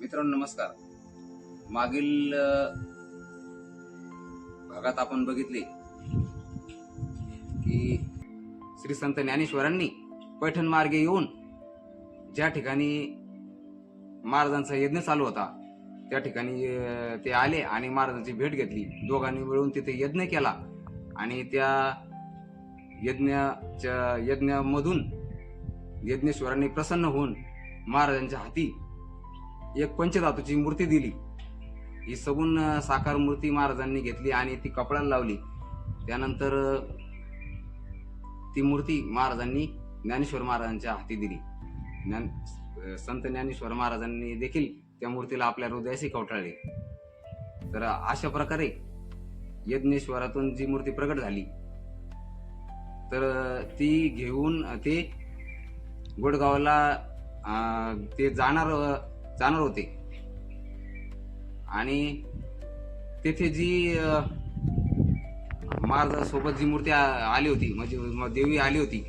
मित्रांनो नमस्कार. मागील भागात आपण बघितले की श्री संत ज्ञानेश्वरांनी पैठण मार्गे येऊन ज्या ठिकाणी महाराजांचा यज्ञ चालू होता त्या ठिकाणी ते आले आणि महाराजांची भेट घेतली. दोघांनी मिळून तिथे यज्ञ केला आणि त्या यज्ञाच्या यज्ञामधून यज्ञेश्वरांनी प्रसन्न होऊन महाराजांच्या हाती एक पंचधातूची मूर्ती दिली. ही सगून साकार मूर्ती महाराजांनी घेतली आणि ती कपड्याला लावली. त्यानंतर ती मूर्ती महाराजांनी ज्ञानेश्वर महाराजांच्या हाती दिली. ज्ञान संत ज्ञानेश्वर महाराजांनी देखील त्या मूर्तीला आपल्या हृदयाशी कवटाळले. तर अशा प्रकारे यज्ञेश्वरातून जी मूर्ती प्रकट झाली तर ती घेऊन ते गोडगावला ते जाणार जाणार होते. आणि तेथे जी अ, महाराजांसोबत जी मूर्ती आली होती म्हणजे म- देवी आली होती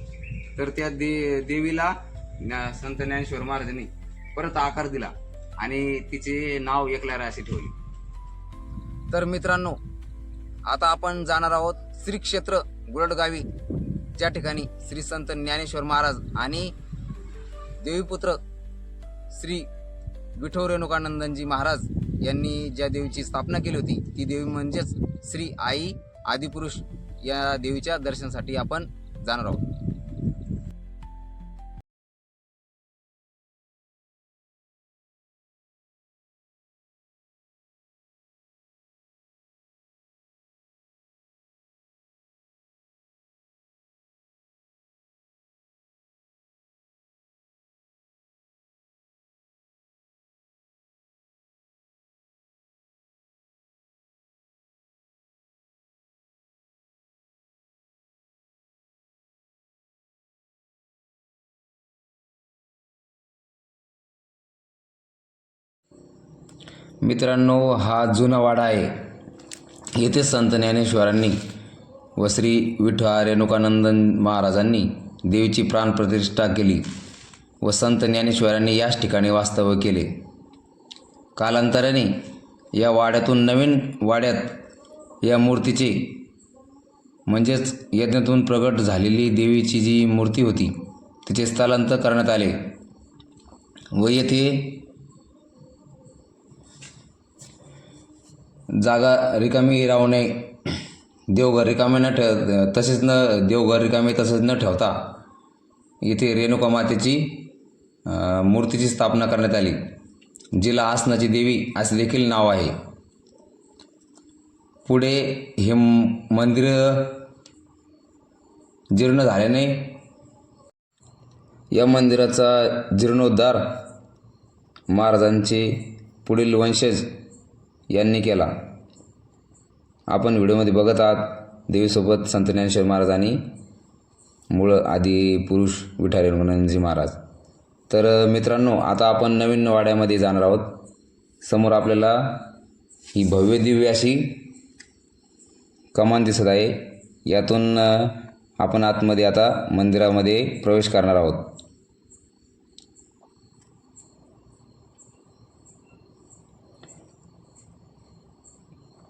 तर त्या दे देवीला ज्ञा- संत ज्ञानेश्वर महाराजांनी परत आकार दिला आणि तिचे नाव एकल्यारा असे ठेवले. तर मित्रांनो आता आपण जाणार आहोत श्री क्षेत्र गुरडगावी. ज्या ठिकाणी श्री संत ज्ञानेश्वर महाराज आणि देवीपुत्र श्री विठो रेणुकानंदनजी महाराज यांनी ज्या देवीची स्थापना केली होती ती देवी म्हणजेच श्री आई आदिपुरुष या देवीच्या दर्शनासाठी आपण जाणार आहोत. मित्रांनो हा जुना वाडा आहे. येथे संत ज्ञानेश्वरांनी व श्री विठा रेणुकानंदन महाराजांनी देवीची प्राणप्रतिष्ठा केली व संत ज्ञानेश्वरांनी याच ठिकाणी वास्तव्य केले. कालांतराने या वाड्यातून नवीन वाड्यात या मूर्तीचे म्हणजेच यज्ञातून प्रगट झालेली देवीची जी मूर्ती होती तिचे स्थलांतर करण्यात आले व येथे जागा रिकामी राहू नये देवघर रिकामे न ठेव तसेच न देवघर रिकामे तसेच न ठेवता इथे रेणुका मातेची मूर्तीची स्थापना करण्यात आली. जिला आसनाची देवी असे देखील नाव आहे. पुढे हे मंदिर जीर्ण झाल्याने या मंदिराचा जीर्णोद्धार महाराजांचे पुढील वंशज यांनी केला. आपण व्हिडिओमध्ये बघत आहात देवीसोबत संत ज्ञानेश्वर महाराज आणि मूळ आदी पुरुष विठारेणजी महाराज. तर मित्रांनो आता आपण नवीन वाड्यामध्ये जाणार आहोत. समोर आपल्याला ही भव्य दिव्य अशी कमान दिसत आहे. यातून आपण आतमध्ये आता मंदिरामध्ये प्रवेश करणार आहोत.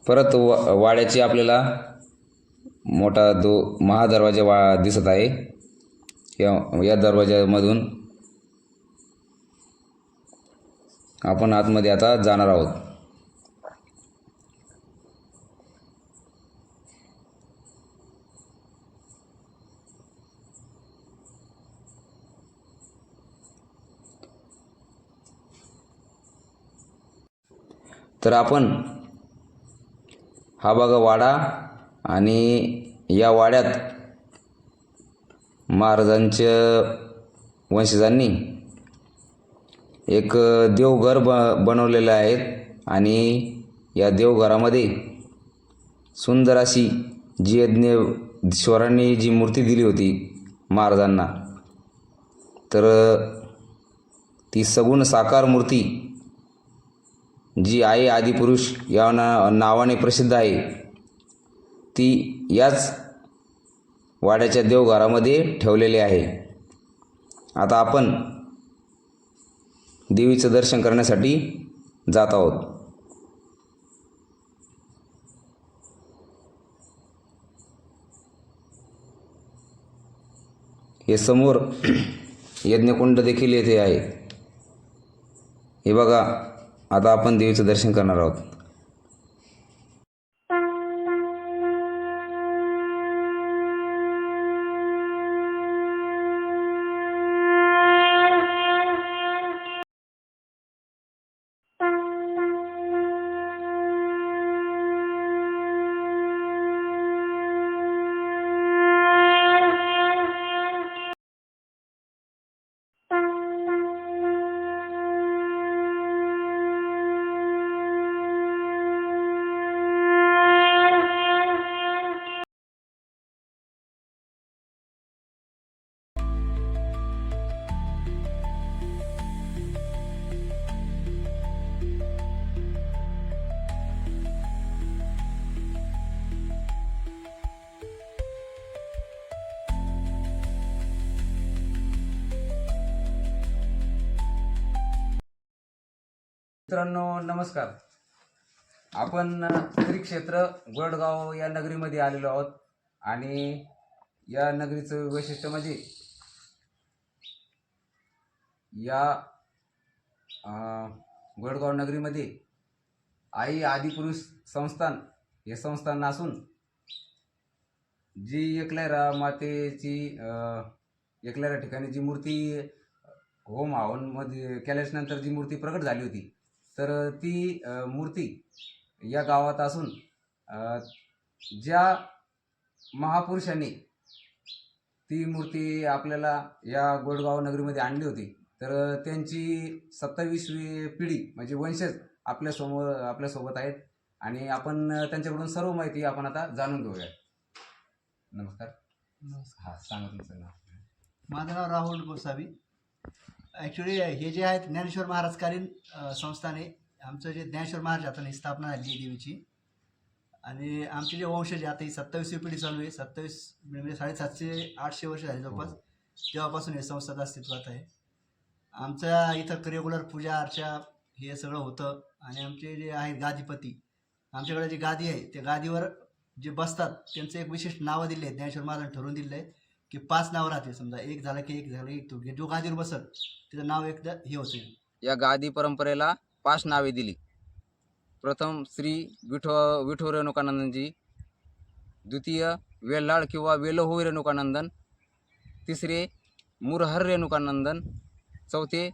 परत वा वाड्याची आपल्याला मोठा दो महादरवाजा वा दिसत आहे. या या दरवाजामधून आपण आतमध्ये आता जाणार आहोत. तर आपण हा बघा वाडा आणि या वाड्यात महाराजांच्या वंशजांनी एक देवघर ब बनवलेलं आहे आणि या देवघरामध्ये सुंदर अशी जी यज्ञेश्वरांनी जी मूर्ती दिली होती महाराजांना तर ती सगुण साकार मूर्ती जी आई आदिपुरुष या ना नावाने प्रसिद्ध आहे ती याच वाड्याच्या देवघरामध्ये ठेवलेली आहे. आता आपण देवीचं दर्शन करण्यासाठी जात आहोत. हे समोर यज्ञकुंड देखील येथे आहे. हे बघा आता आपण देवीचं दर्शन करणार आहोत. मित्रांनो नमस्कार. आपण श्री क्षेत्र गोडगाव या नगरीमध्ये आलेलो आहोत आणि या नगरीचं वैशिष्ट्य म्हणजे या गोडगाव नगरीमध्ये आई आदिपुरुष संस्थान हे संस्थान असून जी एकलैरा मातेची एकलैरा ठिकाणी जी मूर्ती होम हवनमध्ये केल्याच्यानंतर जी मूर्ती प्रकट झाली होती तर ती मूर्ती या गावात असून ज्या महापुरुषांनी ती मूर्ती आपल्याला या गोडगाव नगरीमध्ये आणली होती तर त्यांची सत्तावीसवी पिढी म्हणजे वंशज आपल्यासमोर आपल्यासोबत आहेत आणि आपण त्यांच्याकडून सर्व माहिती आपण आता जाणून घेऊया. नमस्कार. हा सांगा तुमचं नाव. माझं नाव राहुल गोसावी. ॲक्च्युली हे जे आहेत ज्ञानेश्वर महाराजकालीन संस्थाने आमचं जे ज्ञानेश्वर महाराज आता ही स्थापना झाली देवीची. आणि आमचे जे वंशज आता ही सत्तावीसवी पिढी चालू आहे. सत्तावीस म्हणजे साडेसातशे आठशे वर्ष झाली जवळपास. तेव्हापासून हे संस्था अस्तित्वात आहे. आमच्या इथं रेग्युलर पूजा अर्चा हे सगळं होतं. आणि आमचे जे आहेत गादीपती आमच्याकडे जी गादी आहे त्या गादीवर जे बसतात त्यांचं एक विशिष्ट नावं दिले आहेत ज्ञानेश्वर महाराज ठरवून दिलं आहे की पाच नाव राहते समजा एक झालं की एक झालं की एक तो जो गादीवर बसल त्याचं नाव एकदा हे होते. या गादी परंपरेला पाच नावे दिली. प्रथम श्री विठो विठो रेणुकानंदनजी द्वितीय वेल्हाळ किंवा वेलहो रेणुकानंदन तिसरे मुरहर रेणुकानंदन चौथे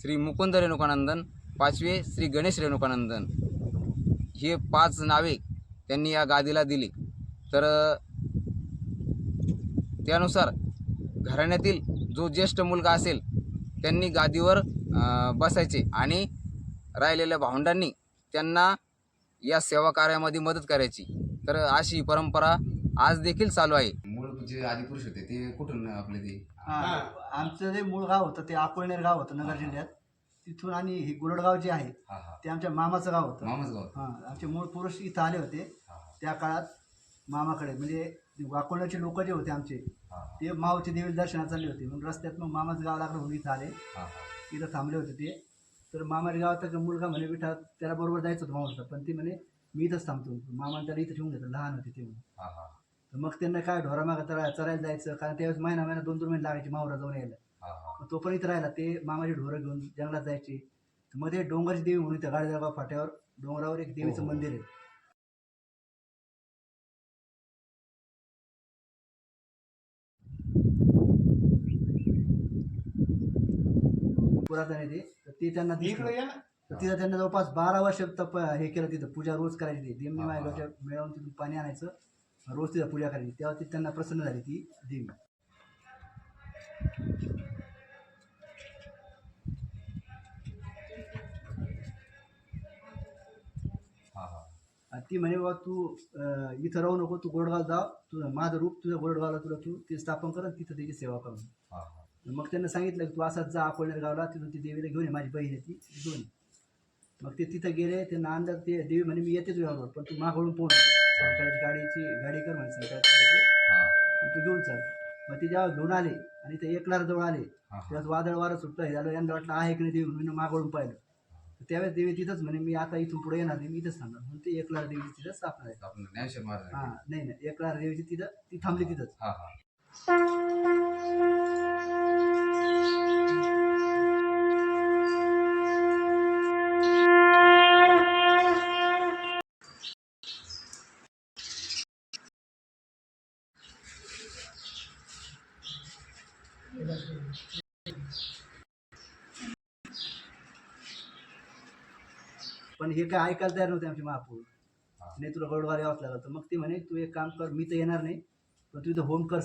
श्री मुकुंद रेणुकानंदन पाचवे श्री गणेश रेणुकानंदन. हे पाच नावे त्यांनी या गादीला दिली. तर त्यानुसार घराण्यातील जो ज्येष्ठ मुलगा असेल त्यांनी गादीवर बसायचे आणि राहिलेल्या भावंडांनी त्यांना या सेवा कार्यामध्ये मदत करायची. तर अशी परंपरा आज देखील चालू आहे. मूळ जे आदिपुरुष होते ते कुठून आपले ते? हां आमचं जे मूळ गाव होतं ते अकोळनेर गाव होतं नगर जिल्ह्यात. तिथून आणि हे गुलडगाव जे आहे ते आमच्या मामाचं गाव होतं. मामाच गाव हां आमचे मूळ पुरुष इथं आले होते. त्या काळात मामाकडे म्हणजे अकोल्याचे लोक जे होते आमचे ते माऊची देवी दर्शनाला चालले होते. मग रस्त्यात मग मामाचं गाव लागलं म्हणून इथं आले. इथं थांबले होते ते. तर मामाच्या गावात मुलगा म्हणे विठा त्याला बरोबर जायचं होतं मामाचं पण ते म्हणे मी इथंच थांबतो. मामाने त्याला इथं ठेवून घेतलं लहान होते ते तर मग त्यांना काय ढोरामागं चरा चरायला जायचं कारण त्यावेळेस महिना महिना दोन दोन महिने लागायचे मावरा जाऊन यायला. मग तो पण इथं राहिला ते मामाची ढोरं घेऊन जंगलात जायचे. मध्ये डोंगरची देवी म्हणून इथं गाडीदरगाव फाट्यावर डोंगरावर एक देवीचं हो, हो. मंदिर आहे. पुरातन आहे ते. तर ते त्यांना दिसलं. तर तिथं त्यांना जवळपास बारा वर्ष तप हे केलं तिथं. पूजा रोज करायची ती. देवनी मायगावच्या मिळवून तिथून पाणी आणायचं. रोज तिथं पूजा करायची. तेव्हा ती त्यांना प्रसन्न झाली ती देवी आणि ती म्हणे बाबा तू इथं राहू नको. तू गोडगाव जा. तुझं माझं रूप तुझं गोडगावला तुला तू ते स्थापन कर आणि तिथं त्याची सेवा करून. मग त्यांना सांगितलं की तू असाच जा गावला तिथून ती देवीला घेऊन ये माझी बहीण आहे ती घेऊन ये. मग ते तिथं गेले त्यांना अंदाज ते देवी म्हणे मी येते तुझ्याबरोबर पण तू मागवून पोहोच संकटाची गाडीची गाडी कर म्हणे आणि तू घेऊन चाल. मग ते जेव्हा घेऊन आले आणि ते एकलार जवळ आले तेव्हा वादळ वारं सुटलं हे झालं यांना वाटलं आहे की नाही देवी? म्हणून मागवून पाहिलं. तर त्यावेळेस देवी तिथंच म्हणे मी आता इथून पुढे येणार नाही मी इथंच थांबणार. म्हणून ते एकला देवीची तिथं स्थापना आहे हा नाही नाही एकला देवीची तिथं ती थांबली तिथंच. पण हे काय ऐकायला तयार नव्हते आमचे महापूर. नाही तुला गडवार यावंच लागलं तर मग ते म्हणे तू एक काम कर मी तर येणार नाही पण तू इथं होम कर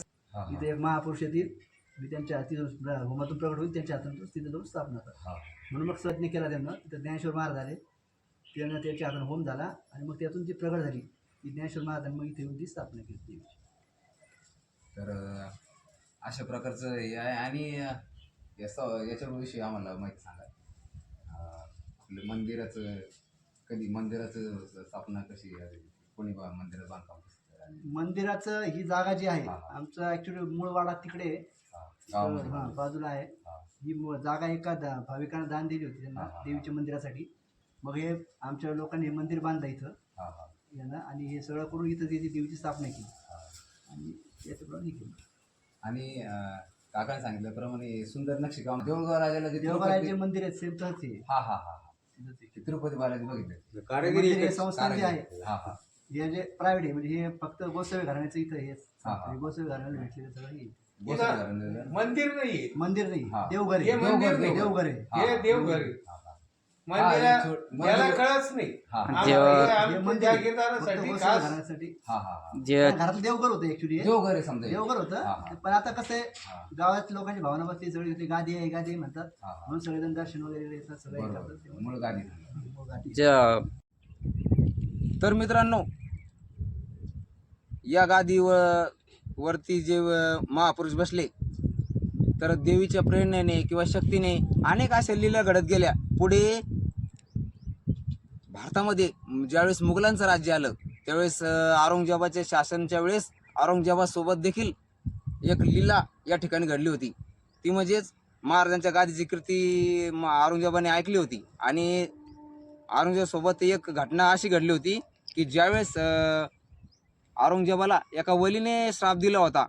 इथे एक महापुरुष येतील मी त्यांच्या तिथून होमातून प्रकट होईल त्यांच्या हातून तू तिथे जाऊन स्थापना कर हा. म्हणून मग सज्ञ केला त्यांना तिथं ज्ञानेश्वर महाराज आले त्यांना त्याच्या हातून होम झाला आणि मग त्यातून ती प्रगट झाली की ज्ञानेश्वर महाराजांनी मग इथे येऊन ती स्थापना केली देवीची. तर अशा प्रकारचं हे आहे आणि याचा याच्याविषयी आम्हाला माहिती सांगा आपलं मंदिराचं कधी मंदिराचं स्थापना कशी? कोणी बा मंदिराचं बांधकाम? मंदिराचं ही जागा जी आहे हा. आमचं ॲक्च्युली मूळ वाडा तिकडे आहे. हा, गावामध्ये बाजूला आहे हा. ही मूळ जागा एका दा- भाविकांना दान दिली होती त्यांना हा, हा, हा. देवीच्या मंदिरासाठी मग हे आमच्या लोकांनी हे मंदिर बांधलं इथं हा, हा, यांना आणि हे सगळं करून इथं त्याची देवीची स्थापना केली हा. आणि याच्याप्रमाणे हे केलं आणि अं, काकाने सांगितल्याप्रमाणे सुंदर नक्षीकाम देऊळगाव राजाला जे देवघराचे तिरुपती- मंदिर आहेत सेम तसंच आहे हा हा हा हा. तिथंच आहे. ते तिरुपती बालाजी बघितले मंदिर हे संस्थान जे आहे हा हा हे जे प्रायव्हेट आहे म्हणजे हे फक्त गोसावी घराण्याचं इथं हे हा, हा. हे गोसावी घराण्याला भेटलेलं सगळं हे गोसावी घराण्याला- मंदिर नाही मंदिर नाही हा. देवघर हे आहे मंदिर नाही. देवघर आहे हा, हे हा. देवघर आहे. हा, हा. मंदिरा हा, हे छो- याला मंदिर- कळच नाही हा, हा. आम्हाला हे हे आमच्या मंदिर आहे. फक्त जागीरदारासाठी गोसावी खास घराण्यासाठी हा हा हा जे घरातलं देवघर होतं ऍक्च्युली देवघर आहे समजा हे. देवघर हा, होतं हा. पण आता कसं आहे हा, गावात लोकांची भावना बसली सगळी होती गादी आहे गादी आहे म्हणतात हा, हा. म्हणून सगळेजण दर्शन वगैरे येतात सगळं हे बरोबर करतात. मूळ गादी मग गादी. ज्या तर मित्रांनो या गादीवर वरती जे महापुरुष बसले तर देवीच्या प्रेरणेने किंवा शक्तीने अनेक अशा लीला घडत गेल्या. पुढे भारतामध्ये ज्यावेळेस मुघलांचं राज्य आलं त्यावेळेस औरंगजेबाच्या शासनच्या वेळेस औरंगजेबासोबत देखील एक लीला या ठिकाणी घडली होती. ती म्हणजेच महाराजांच्या गादीची कृती म, औरंगजेबाने ऐकली होती. आणि औरंगजेबासोबत एक घटना अशी घडली होती की ज्यावेळेस औरंगजेबाला एका वलीने श्राप दिला होता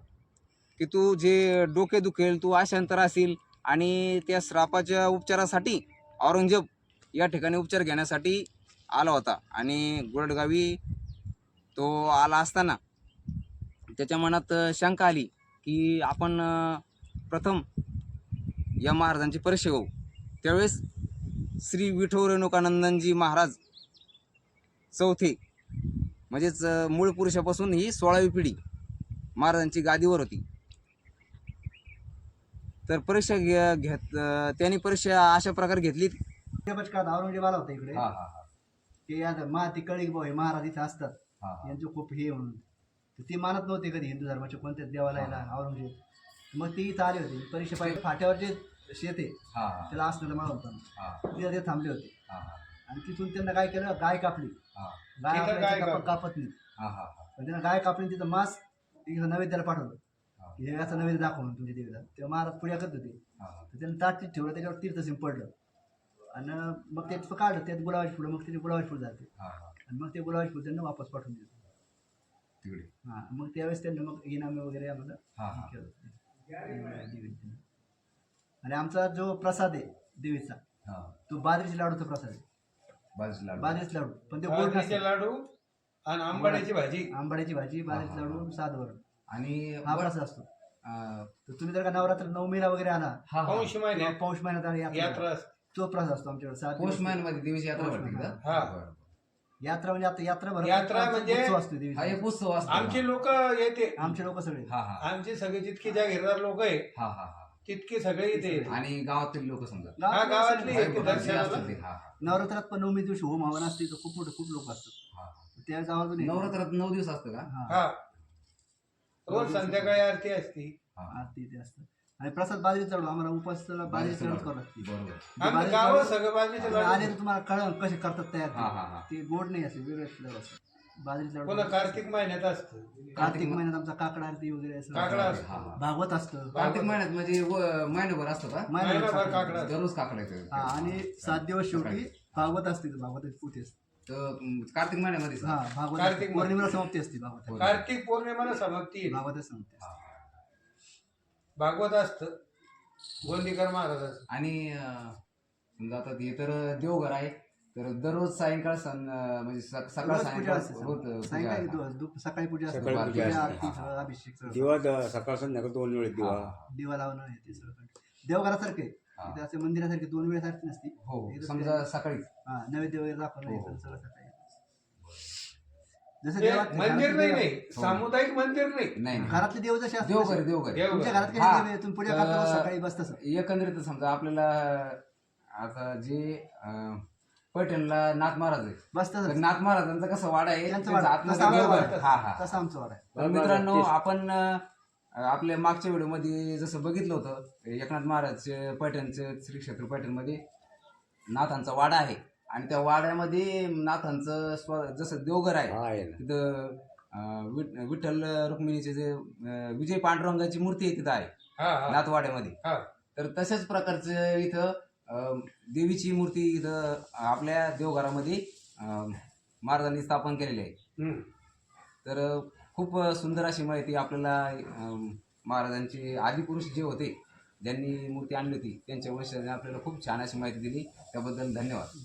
की तू जे डोके दुखेल तू आशांतर असेल आणि त्या श्रापाच्या उपचारासाठी औरंगजेब या ठिकाणी उपचार घेण्यासाठी आला होता आणि गुरडगावी तो आला असताना त्याच्या मनात शंका आली की आपण प्रथम या महाराजांची परीक्षा घेऊ. त्यावेळेस श्री विठो रेणुकानंदनजी महाराज चौथे म्हणजेच मूळ पुरुषापासून ही सोळावी पिढी महाराजांची गादीवर होती. तर परीक्षा घे घेत त्यांनी परीक्षा अशा प्रकारे घेतली औरंगजेब आला होता इकडे. की आता ती कळी भाऊ हे महाराज इथे असतात. यांचं खूप हे म्हणून. ते मानत नव्हते कधी हिंदू धर्माच्या कोणत्याच देवाला यायला औरंगजेब. मग ते इथं आले होते. परीक्षा पाहिजे फाट्यावर जे शेत हा हा. त्याला असलेलं मला होतं. हा. तिथे ते थांबले होते. हा हा. आणि तिथून त्यांना काय केलं? गाय कापली. हा. गाय तिथं आपल्या गाय इथं काप- कापली. कापत नाही. हा हा हा. पण त्यांना गाय कापली तिथं मांस तिथं नैवेद्याला पाठवलं. हा. हे असं नैवेद्य दाखव म्हणून तुमच्या देवीला. तेव्हा महाराज पुढ्या करत होते. हा, हा. तर त्यांनी ताट ठेवलं त्याच्यावर तीर्थसिंग पडलं. आणि मग ते काढलं त्यात गुलाबाची फुलं मग त्याचे गुलाबाची फुलं जाते हा, हा. आणि मग ते गुलाबाची फुलं त्यांना वापस पाठवून दिलं. तिकडे. हां मग त्यावेळेस त्यांनी मग इनामे वगैरे आम्हाला हा. हा केलं. आणि आमचा जो प्रसाद आहे देवीचा हा. तो बाजरीच्या लाडूचा प्रसाद आहे. बाजरीचे लाडू. पण ते गोड बाजरीचे नसतात. लाडू आणि आंबाड्याची भाजी. आंबाड्याची भाजी बाजरीचे हा, हा. लाडू साधवरण आणि हा वर- प्रसाद असतो. अं, तर तुम्ही जर का नवरात्र नवमीला वगैरे आला हा हा. पौष किंवा महिन्यात पौष महिन्यात आला यात्रा. यात्रा असते. तो प्रसाद असतो आमच्याकडे सात दिवस. पोस्टमॅनमध्ये दिवशी यात्रा पोस्टमॅन, भरते का? हा. बरं. यात्रा म्हणजे आता यात्रा भरत यात्रा आमचा म्हणजे- उत्सव असतो देवीचा. हा एक उत्सव असतो. आमचे लोक येते. आमचे लोक सगळे. हा हा. आमचे सगळे जितके जागीरदार लोक आहे हा हा हा. तितके सगळे इथे आणि गावातील लोक समजा. हा, गावातली. एक दर्शनाला- असतात ते. हा हा. नवरात्रात पण नवमी दिवशी होम हवन असते तर खूप मोठे खूप लोक असतात. हा, हा. आवाजून येतो. नवरात्रात नऊ दिवस असतं का? हा. हा. रोज संध्याकाळी आरती असते. हा. आरती ते असतं. आणि प्रसाद बाजरी चढू आम्हाला उपासाला बाजरी बाजरीचं चढ. करावं लागते. बरोबर. आमचं गाव सगळं आले तर तुम्हाला कळलं कसे करतात तयार हा हा हा. ते गोड नाही असे वेगळे फ्लेवर असतात. बाजरी पुन्हा लाडू कार्तिक महिन्यात असतं. कार्तिक महिन्यात आमचा काकडा आरती वगैरे असं. काकडा हा, असतो. हा. भागवत असतं. कार्तिक महिन्यात म्हणजे व- महिनाभर असतं का? महिन्याभर महिनाभर काकडा. काकडा असतो. दररोज काकडा येतो. हा आणि सात दिवस शेवटी भागवत असते इथं, भागवताची पोथी असते. तर अं, कार्तिक महिन्यामध्ये हा भागवत कार्तिक असते. पौर्णिमेला समाप्ती असते भागवत. कार्तिक पौर्णिमेला समाप्ती. भागवत समाप्ती असते. भागवत असतं. गोंदीकर महाराजाचं. आणि अं, समजा आता हे तर देवघर आहे. तर दररोज सायंकाळ सं म्हणजे सक- सकाळ रोज पूजा सायंकाळ असते रोज पूजा सायंकाळी आहे. दु- दु- सकाळी पूजा असते सकाळी पूजा पूजा, असते. आरती सगळं, अभिषेक सगळं. दिवा द- सकाळ संध्याकाळ दोन वेळेस दिवा हा. दिवा लावणं हे ते सगळं देवघरासारखे हा. इथे असं मंदिरासारखे दोन वेळेस आरती नसती हो इथं समजा सकाळी हा नैवेद्य वगैरे दाखवणं हे हो. सगळं सगळं सकाळी जसं ते देवात- मंदिर नाही देव- नाही सामुदायिक मंदिर नाही नाही नाही. घरातले देव जसे असतात देवघर तसे. देवघर तुमच्या घरात देवघर काही हा. देव तुम्ही पूजा तर- करता सकाळी बसता एकंदरीत समजा आपल्याला आता जे अं, पैठणला नाथ महाराज आहे बसता तर नाथ महाराजांचा कसं वाडा आहे त्यांचं त्यांचा वाडा. आतमध्ये तसा आमचा देवघर. वाडा आहे. हा हा. तसा आमचा वाडा आहे. तर मित्रांनो आपण अं, आपल्या मागच्या व्हिडिओमध्ये जसं बघितलं होतं एकनाथ महाराजचे पैठणचे श्री क्षेत्र पैठणमध्ये नाथांचा वाडा आहे. आणि त्या वाड्यामध्ये नाथांचं स्व जसं देवघर आहे हा आहे ना. तिथं अं, विठ- विठ्ठल रुक्मिणीचे जे अं, विजय पांडुरंगाची मूर्ती आहे तिथं आहे. हा हा. नाथवाड्यामध्ये. हा. तर तशाच प्रकारचं इथं देवीची मूर्ती इथं आपल्या देवघरामध्ये महाराजांनी स्थापन केलेली आहे. तर खूप सुंदर अशी माहिती आपल्याला महाराजांचे आदिपुरुष जे होते ज्यांनी मूर्ती आणली होती त्यांच्या वंशजांनी आपल्याला खूप छान अशी माहिती दिली. त्याबद्दल धन्यवाद.